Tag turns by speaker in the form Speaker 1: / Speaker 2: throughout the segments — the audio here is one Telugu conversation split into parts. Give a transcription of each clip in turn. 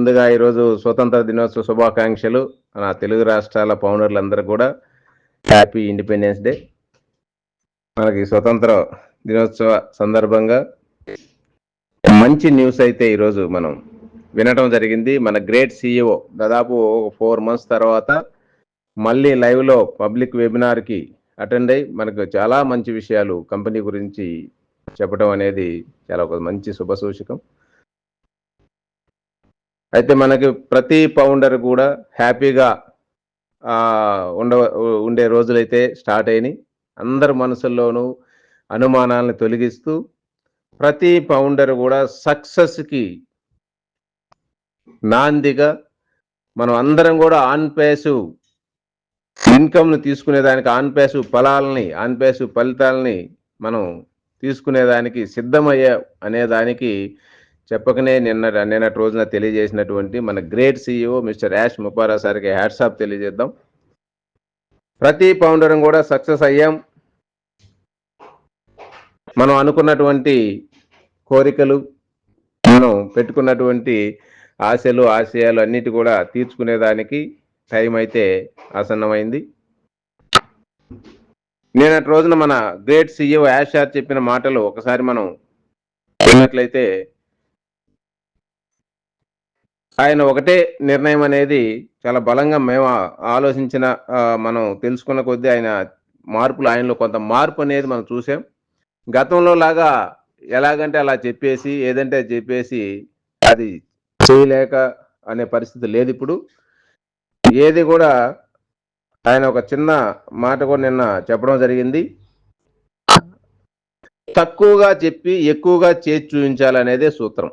Speaker 1: ముందుగా ఈరోజు స్వతంత్ర దినోత్సవ శుభాకాంక్షలు నా తెలుగు రాష్ట్రాల పౌనర్లందరూ కూడా. హ్యాపీ ఇండిపెండెన్స్ డే మనకి స్వతంత్ర దినోత్సవ సందర్భంగా మంచి న్యూస్ అయితే ఈరోజు మనం వినటం జరిగింది. మన గ్రేట్ సిఇఓ దాదాపు ఫోర్ మంత్స్ తర్వాత మళ్ళీ లైవ్లో పబ్లిక్ వెబినార్కి అటెండ్ అయ్యి మనకు చాలా మంచి విషయాలు కంపెనీ గురించి చెప్పడం అనేది చాలా ఒక మంచి శుభ సూచకం. అయితే మనకి ప్రతి పౌండర్ కూడా హ్యాపీగా ఉండ ఉండే రోజులైతే స్టార్ట్ అయినాయి. అందరి మనసుల్లోనూ అనుమానాలను తొలగిస్తూ ప్రతి పౌండర్ కూడా సక్సెస్కి నాందిగా మనం అందరం కూడా ఆన్ పేసు ఇన్కమ్ను తీసుకునేదానికి ఆన్ పేసు ఫలాలని ఆన్ పేసు ఫలితాలని మనం తీసుకునేదానికి సిద్ధమయ్యా అనేదానికి చెప్పకనే నిన్న నిన్నటి రోజున తెలియజేసినటువంటి మన great CEO mister Ash Mupara సార్కి హ్యాట్సాప్ తెలియజేద్దాం. ప్రతి పౌండరం కూడా సక్సెస్ అయ్యాం. మనం అనుకున్నటువంటి కోరికలు మనం పెట్టుకున్నటువంటి ఆశలు ఆశయాలు అన్నిటి కూడా తీర్చుకునేదానికి టైం అయితే ఆసన్నమైంది. నిన్నటి రోజున మన గ్రేట్ సీఈఓ యాష్ సార్ చెప్పిన మాటలు ఒకసారి మనం విన్నట్లయితే ఆయన ఒకటే నిర్ణయం అనేది చాలా బలంగా మేము ఆలోచించిన మనం తెలుసుకున్న కొద్దీ ఆయన మార్పులు ఆయనలో కొంత మార్పు అనేది మనం చూసాం. గతంలో లాగా ఎలాగంటే అలా చెప్పేసి ఏదంటే చెప్పేసి అది చేయలేక అనే పరిస్థితి లేదు ఇప్పుడు. ఏది కూడా ఆయన ఒక చిన్న మాట కూడా నిన్న చెప్పడం జరిగింది. తక్కువగా చెప్పి ఎక్కువగా చేసి చూపించాలనేదే సూత్రం.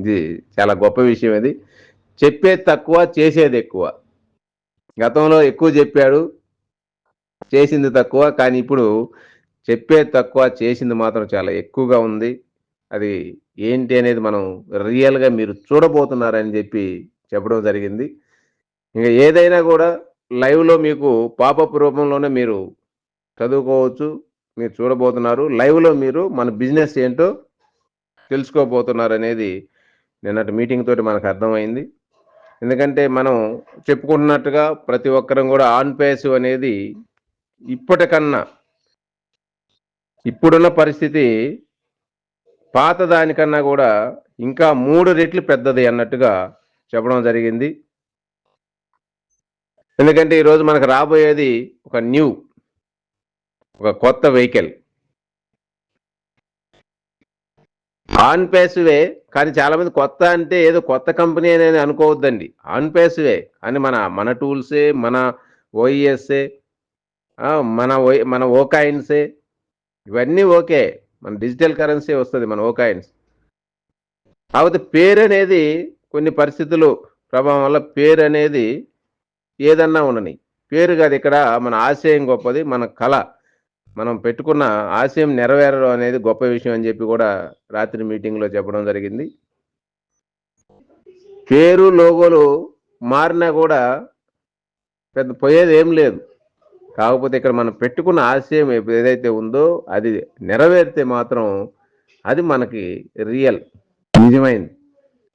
Speaker 1: ఇది చాలా గొప్ప విషయం ఇది. చెప్పేది తక్కువ చేసేది ఎక్కువ. గతంలో ఎక్కువ చెప్పాడు చేసింది తక్కువ కానీ ఇప్పుడు చెప్పేది తక్కువ చేసింది మాత్రం చాలా ఎక్కువగా ఉంది. అది ఏంటి అనేది మనం రియల్గా మీరు చూడబోతున్నారని చెప్పి చెప్పడం జరిగింది. ఇంకా ఏదైనా కూడా లైవ్లో మీకు పాపప్ రూపంలోనే మీరు చదువుకోవచ్చు మీరు చూడబోతున్నారు. లైవ్లో మీరు మన బిజినెస్ ఏంటో తెలుసుకోబోతున్నారు అనేది నిన్నటి మీటింగ్ తోటి మనకు అర్థమైంది. ఎందుకంటే మనం చెప్పుకుంటున్నట్టుగా ప్రతి ఒక్కరం కూడా ఆన్ పేసివ్ అనేది ఇప్పటికన్నా ఇప్పుడున్న పరిస్థితి పాత దానికన్నా కూడా ఇంకా మూడు రెట్లు పెద్దది అన్నట్టుగా చెప్పడం జరిగింది. ఎందుకంటే ఈరోజు మనకు రాబోయేది ఒక న్యూ ఒక కొత్త వెహికల్. ఆన్ పేసివే కానీ చాలా మంది కొత్త అంటే ఏదో కొత్త కంపెనీ అనేది అనుకోవద్దండి. ఆన్ పేసివే కానీ మన మన టూల్సే మన ఓఈఎస్ఏ మన ఓ మన ఓకాయిన్సే ఇవన్నీ ఓకే. మన డిజిటల్ కరెన్సీ వస్తుంది మన ఓకాయిన్స్ కాకపోతే పేరు అనేది కొన్ని పరిస్థితులు ప్రభావం వల్ల పేరు అనేది ఏదన్నా ఉండని. పేరు కాదు ఇక్కడ మన ఆశయం గొప్పది మన కళ. మనం పెట్టుకున్న ఆశయం నెరవేరడం అనేది గొప్ప విషయం అని చెప్పి కూడా రాత్రి మీటింగ్లో చెప్పడం జరిగింది. పేరు లోగోలు మారినా కూడా పెద్ద పోయేది ఏం లేదు. కాకపోతే ఇక్కడ మనం పెట్టుకున్న ఆశయం ఏదైతే ఉందో అది నెరవేరితే మాత్రం అది మనకి రియల్ నిజమైంది.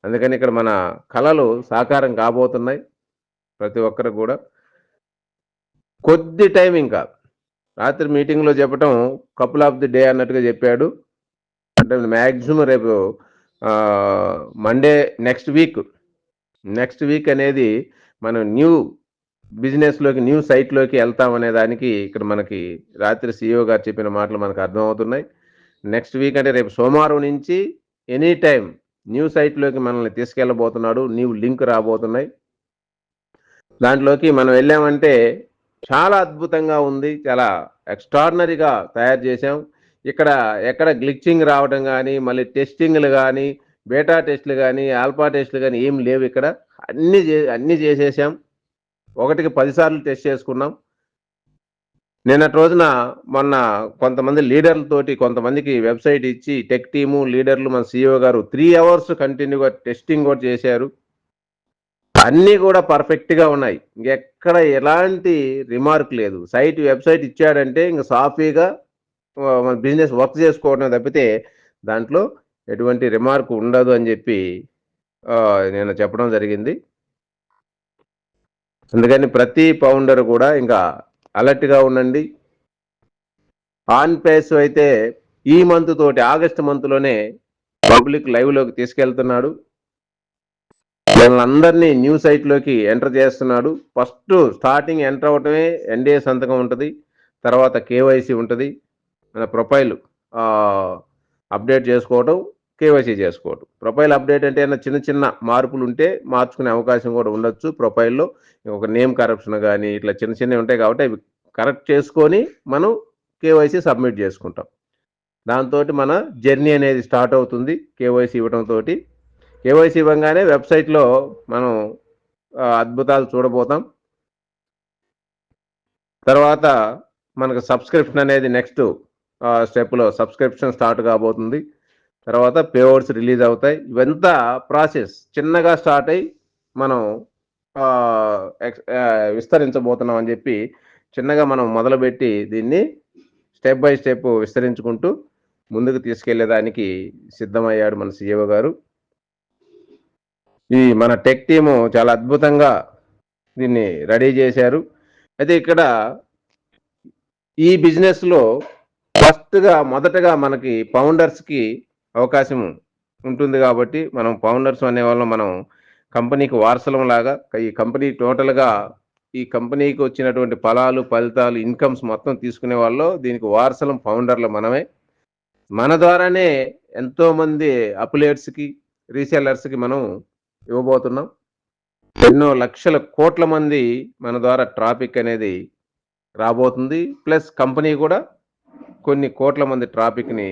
Speaker 1: అందుకని ఇక్కడ మన కళలు సాకారం కాబోతున్నాయి ప్రతి ఒక్కరు కూడా. కొద్ది టైం ఇంకా రాత్రి మీటింగ్లో చెప్పటం కపుల్ ఆఫ్ ది డే అన్నట్టుగా చెప్పాడు. అంటే మ్యాక్సిమం రేపు Monday next week next week అనేది మనం న్యూ బిజినెస్లోకి న్యూ సైట్లోకి వెళ్తామనే దానికి ఇక్కడ మనకి రాత్రి సీఈఓ గారు చెప్పిన మాటలు మనకు అర్థమవుతున్నాయి. నెక్స్ట్ వీక్ అంటే రేపు సోమవారం నుంచి ఎనీ టైం న్యూ సైట్లోకి మనల్ని తీసుకెళ్ళబోతున్నాడు. న్యూ లింక్ రాబోతున్నాయి. దాంట్లోకి మనం వెళ్ళామంటే చాలా అద్భుతంగా ఉంది. చాలా ఎక్స్ట్రాడినరీగా తయారు చేసాం ఇక్కడ ఎక్కడ గ్లిచ్చింగ్ రావడం కానీ మళ్ళీ టెస్టింగ్లు కానీ బేటా టెస్ట్లు కానీ ఆల్ఫా టెస్ట్లు కానీ ఏం లేవు ఇక్కడ. అన్ని చే అన్ని చేసేసాం. ఒకటికి పదిసార్లు టెస్ట్ చేసుకున్నాం. నిన్నటి రోజున మొన్న కొంతమంది లీడర్లతోటి కొంతమందికి వెబ్సైట్ ఇచ్చి టెక్ టీము లీడర్లు మన సీఈఓ గారు త్రీ అవర్స్ కంటిన్యూగా టెస్టింగ్ కూడా చేశారు. అన్నీ కూడా పర్ఫెక్ట్గా ఉన్నాయి. ఇంకెక్కడ ఎలాంటి రిమార్క్ లేదు. సైట్ వెబ్సైట్ ఇచ్చాడంటే ఇంకా సాఫీగా మన బిజినెస్ వర్క్ చేసుకోవడం తప్పితే దాంట్లో ఎటువంటి రిమార్క్ ఉండదు అని చెప్పి నేను చెప్పడం జరిగింది. అందుకని ప్రతి పౌండర్ కూడా ఇంకా అలర్ట్గా ఉండండి. ఆన్ పేస్ అయితే ఈ మంత్ తోటి ఆగస్ట్ మంత్లోనే పబ్లిక్ లైవ్లోకి తీసుకెళ్తున్నాడు. వీళ్ళందరినీ న్యూ సైట్లోకి ఎంటర్ చేస్తున్నాడు. ఫస్ట్ స్టార్టింగ్ ఎంటర్ అవటమే ఎన్డీఏ సంతకం ఉంటుంది. తర్వాత కేవైసీ ఉంటుంది. మన ప్రొఫైల్ అప్డేట్ చేసుకోవటం కేవైసీ చేసుకోవటం. ప్రొఫైల్ అప్డేట్ అంటే ఏమైనా చిన్న చిన్న మార్పులు ఉంటే మార్చుకునే అవకాశం కూడా ఉండొచ్చు ప్రొఫైల్లో. ఒక నేమ్ కరప్షన్ కానీ ఇట్లా చిన్న చిన్నవి ఉంటాయి కాబట్టి అవి కరెక్ట్ చేసుకొని మనం కేవైసీ సబ్మిట్ చేసుకుంటాం. దాంతో మన జర్నీ అనేది స్టార్ట్ అవుతుంది. కేవైసీ ఇవ్వడంతో కేవైసీ ఇవ్వగానే వెబ్సైట్లో మనం అద్భుతాలు చూడబోతాం. తర్వాత మనకు సబ్స్క్రిప్షన్ అనేది నెక్స్ట్ స్టెప్లో సబ్స్క్రిప్షన్ స్టార్ట్ కాబోతుంది. తర్వాత పేవర్స్ రిలీజ్ అవుతాయి. ఇవంతా ప్రాసెస్ చిన్నగా స్టార్ట్ అయ్యి మనం ఎక్స్- విస్తరించబోతున్నాం అని చెప్పి చిన్నగా మనం మొదలుపెట్టి దీన్ని స్టెప్ బై స్టెప్ విస్తరించుకుంటూ ముందుకు తీసుకెళ్ళేదానికి సిద్ధమయ్యాడు మన సీఈఓ గారు. ఈ మన టెక్ టీము చాలా అద్భుతంగా దీన్ని రెడీ చేశారు. అయితే ఇక్కడ ఈ బిజినెస్లో ఫస్ట్గా మొదటగా మనకి ఫౌండర్స్కి అవకాశం ఉంటుంది కాబట్టి మనం ఫౌండర్స్ అనే వాళ్ళం మనం కంపెనీకి వారసలం లాగా ఈ కంపెనీ టోటల్గా ఈ కంపెనీకి వచ్చినటువంటి ఫలాలు ఫలితాలు ఇన్కమ్స్ మొత్తం తీసుకునే వాళ్ళు దీనికి వారసలం ఫౌండర్లు మనమే. మన ద్వారానే ఎంతోమంది అప్లేట్స్కి రీసెల్లర్స్కి మనం ఇవ్వబోతున్నాం. ఎన్నో లక్షల కోట్ల మంది మన ద్వారా ట్రాఫిక్ అనేది రాబోతుంది. ప్లస్ కంపెనీ కూడా కొన్ని కోట్ల మంది ట్రాఫిక్ని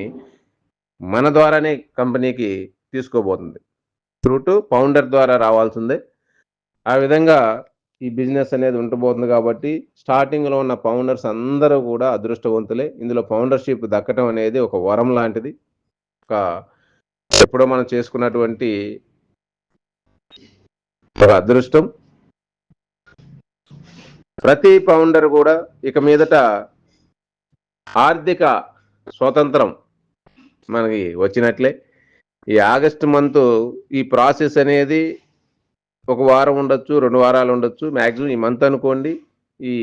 Speaker 1: మన ద్వారానే కంపెనీకి తీసుకోబోతుంది. త్రూ టు ఫౌండర్ ద్వారా రావాల్సిందే. ఆ విధంగా ఈ బిజినెస్ అనేది ఉండబోతుంది కాబట్టి స్టార్టింగ్లో ఉన్న ఫౌండర్స్ అందరూ కూడా అదృష్టవంతులే. ఇందులో ఫౌండర్షిప్ దక్కడం అనేది ఒక వరం లాంటిది. ఒక ఎప్పుడో మనం చేసుకున్నటువంటి ఒక అదృష్టం. ప్రతి ఫౌండర్ కూడా ఇక మీదట ఆర్థిక స్వతంత్రం మనకి వచ్చినట్లే. ఈ ఆగస్ట్ మంత్ ఈ ప్రాసెస్ అనేది ఒక వారం ఉండొచ్చు రెండు వారాలు ఉండొచ్చు. మ్యాక్సిమం ఈ మంత్ అనుకోండి ఈ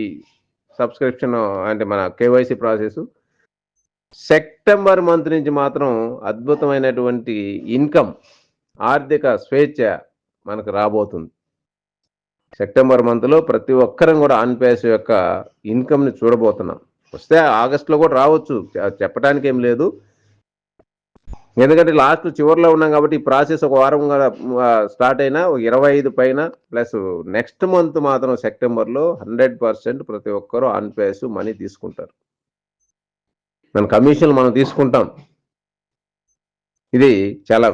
Speaker 1: సబ్స్క్రిప్షన్ అంటే మన కేవైసీ ప్రాసెస్. సెప్టెంబర్ మంత్ నుంచి మాత్రం అద్భుతమైనటువంటి ఇన్కమ్ ఆర్థిక స్వేచ్ఛ మనకు రాబోతుంది. సెప్టెంబర్ మంత్లో ప్రతి ఒక్కరం కూడా ఆన్ యొక్క ఇన్కమ్ని చూడబోతున్నాం. వస్తే ఆగస్టులో కూడా రావచ్చు. చెప్పడానికి ఏం లేదు. ఎందుకంటే లాస్ట్ చివరిలో ఉన్నాం కాబట్టి ఈ ప్రాసెస్ ఒక వారం స్టార్ట్ అయినా ఒక ఇరవై ఐదు పైన ప్లస్ నెక్స్ట్ మంత్ మాత్రం సెప్టెంబర్లో హండ్రెడ్ పర్సెంట్ ప్రతి ఒక్కరూ ఆన్ పేస్ మనీ తీసుకుంటారు. మన కమిషన్ మనం తీసుకుంటాం. ఇది చాలా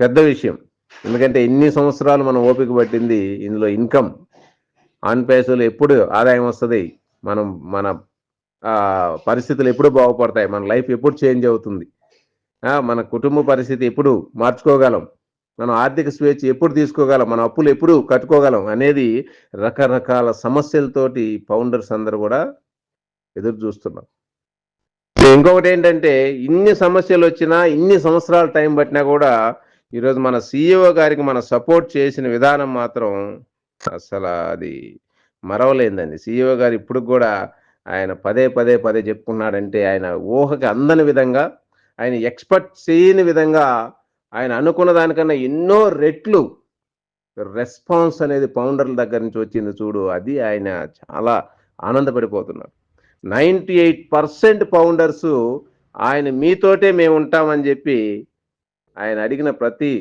Speaker 1: పెద్ద విషయం. ఎందుకంటే ఎన్ని సంవత్సరాలు మనం ఓపిక పట్టింది ఇందులో ఇన్కమ్ ఆన్ పైసలు ఎప్పుడు ఆదాయం వస్తుంది మనం మన పరిస్థితులు ఎప్పుడు బాగుపడతాయి మన లైఫ్ ఎప్పుడు చేంజ్ అవుతుంది. మన కుటుంబ పరిస్థితి ఎప్పుడు మార్చుకోగలం మనం ఆర్థిక స్వేచ్ఛ ఎప్పుడు తీసుకోగలం మన అప్పులు ఎప్పుడు కట్టుకోగలం అనేది రకరకాల సమస్యలతోటి ఫౌండర్స్ అందరూ కూడా ఎదురు చూస్తున్నాం ఇంకొకటి ఏంటంటే ఇన్ని సమస్యలు వచ్చినా ఇన్ని సంవత్సరాలు టైం పట్టినా కూడా ఈరోజు మన సీఈఓ గారికి మన సపోర్ట్ చేసిన విధానం మాత్రం అసలు అది మరవలేదండి. సీఈఓ గారు ఇప్పుడు కూడా ఆయన పదే పదే పదే చెప్పుకున్నాడంటే ఆయన ఊహకి అందని విధంగా ఆయన ఎక్స్పర్ట్ చేయని విధంగా ఆయన అనుకున్న దానికన్నా ఎన్నో రెట్లు రెస్పాన్స్ అనేది పౌండర్ల దగ్గర నుంచి వచ్చింది చూడు అది ఆయన చాలా ఆనందపడిపోతున్నారు. నైంటీ ఎయిట్ పర్సెంట్ పౌండర్సు ఆయన మీతోటే మేము ఉంటామని చెప్పి ఆయన అడిగిన ప్రతి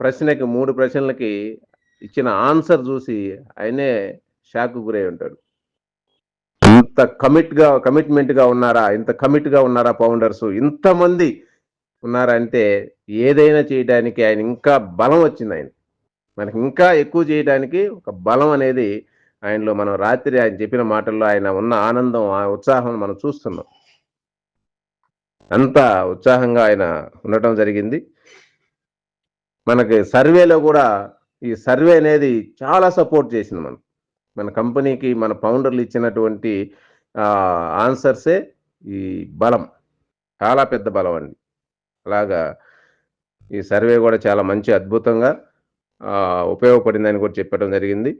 Speaker 1: ప్రశ్నకి మూడు ప్రశ్నలకి ఇచ్చిన ఆన్సర్ చూసి ఆయనే షాక్ గురై ఉంటాడు. ఇంత కమిట్గా కమిట్మెంట్గా ఉన్నారా? ఇంత కమిట్గా ఉన్నారా ఫౌండర్స్? ఇంతమంది ఉన్నారా అంటే ఏదైనా చేయడానికి ఆయన ఇంకా బలం వచ్చింది ఆయన. మనకి ఇంకా ఎక్కువ చేయడానికి ఒక బలం అనేది ఆయనలో మనం రాత్రి ఆయన చెప్పిన మాటల్లో ఆయన ఉన్న ఆనందం ఆ ఉత్సాహం మనం చూస్తున్నాం. అంత ఉత్సాహంగా ఆయన ఉండటం జరిగింది. మనకి సర్వేలో కూడా ఈ సర్వే అనేది చాలా సపోర్ట్ చేసింది మనం మన కంపెనీకి మన ఫౌండర్లు ఇచ్చినటువంటి ఆన్సర్సే ఈ బలం. చాలా పెద్ద బలం అండి. అలాగా ఈ సర్వే కూడా చాలా మంచి అద్భుతంగా ఉపయోగపడిందని కూడా చెప్పడం జరిగింది.